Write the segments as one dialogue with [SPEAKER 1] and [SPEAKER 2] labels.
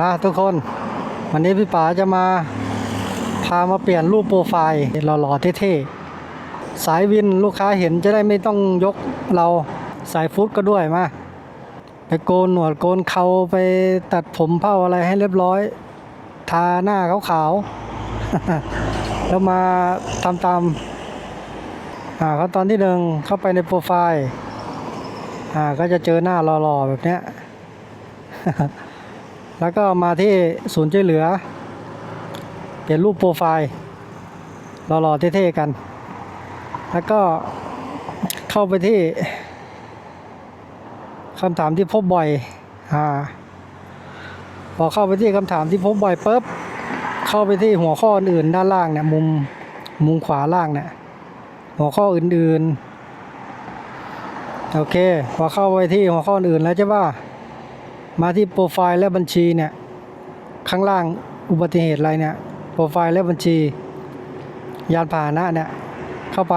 [SPEAKER 1] นะทุกคนวันนี้พี่ป๋าจะมาพามาเปลี่ยนรูปโปรไฟล์หล่อๆเท่ๆสายวินลูกค้าเห็นจะได้ไม่ต้องยกเราสายฟุตก็ด้วยมาไปโกนหนวดโกนเขาไปตัดผมเผ้าอะไรให้เรียบร้อย ทาหน้าขาวๆแล้วมาทำตามอ่าขั้นตอนที่หนึ่งเข้าไปในโปรไฟล์อ่าก็จะเจอหน้าหล่อๆแบบเนี้ย แล้วก็มาที่ศูนย์ช่วยเหลือ เปลี่ยนรูปโปรไฟล์หล่อๆเท่ๆกัน แล้วก็เข้าไปที่คำถามที่พบบ่อยอ่าพอเข้าไปที่คำถามที่พบบ่อยปุ๊บเข้าไปที่หัวข้ออื่นด้านล่างเนี่ยมุมมุมขวาล่างเนี่ยหัวข้ออื่นๆโอเค พอเข้าไปที่หัวข้ออื่นแล้วใช่ป่ะ มาที่โปรไฟล์และบัญชีเนี่ยข้างล่างอุบัติเหตุอะไรเนี่ยโปรไฟล์และบัญชี ยานพาหนะเนี่ยเข้าไป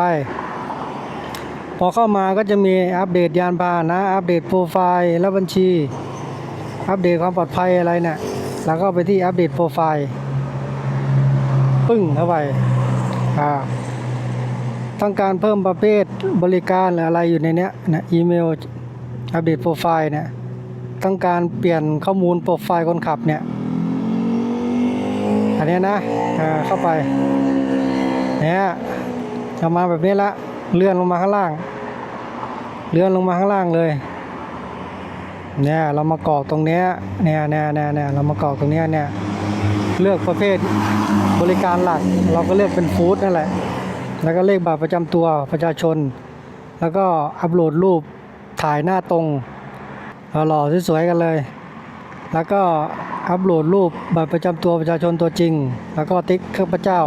[SPEAKER 1] พอเข้ามาก็จะมีอัปเดตยานพาหนะ อัปเดตโปรไฟล์และบัญชี อัปเดตความปลอดภัยอะไรเนี่ยแล้วก็ไปที่อัปเดตโปรไฟล์ปึ้งเข้าไปอ่าต้องการเพิ่มประเภทบริการหรืออะไรอยู่ในเนี้ยนะอีเมลอัปเดตโปรไฟล์เนี่ย ต้องการเปลี่ยนข้อมูลโปรไฟล์คนขับเนี่ย อันนี้นะอ่าเข้าไป เนี่ยจะมาแบบนี้ละ เลื่อนลงมาข้างล่าง เลื่อนลงมาข้างล่างเลย เนี่ยเรามากรอกตรงเนี้ย เนี่ยเนี่ยเนี่ยเนี่ยเรามากรอกตรงเนี้ยเนี่ย เลือกประเภทบริการหลัก เราก็เลือกเป็นฟู้ดนั่นแหละ แล้วก็เลขบัตรประจำตัวประชาชน แล้วก็อัปโหลดรูปถ่ายหน้าตรง หล่อๆสวยๆกันเลย แล้วก็อัปโหลดรูปบัตรประจำตัวประชาชนตัวจริง แล้วก็ติ๊กข้าพเจ้า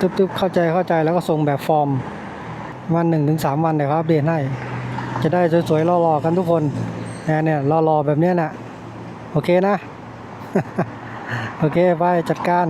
[SPEAKER 1] ตึ๊บๆเข้าใจเข้าใจแล้วก็ส่งแบบฟอร์มวันหนึ่งถึงสามวันเดี๋ยวเขาอัปเดตให้ จะได้สวยๆหล่อๆกันทุกคนนี่เนี่ยหล่อๆแบบเนี้ยนะโอเคนะ โอเคไปจัดการ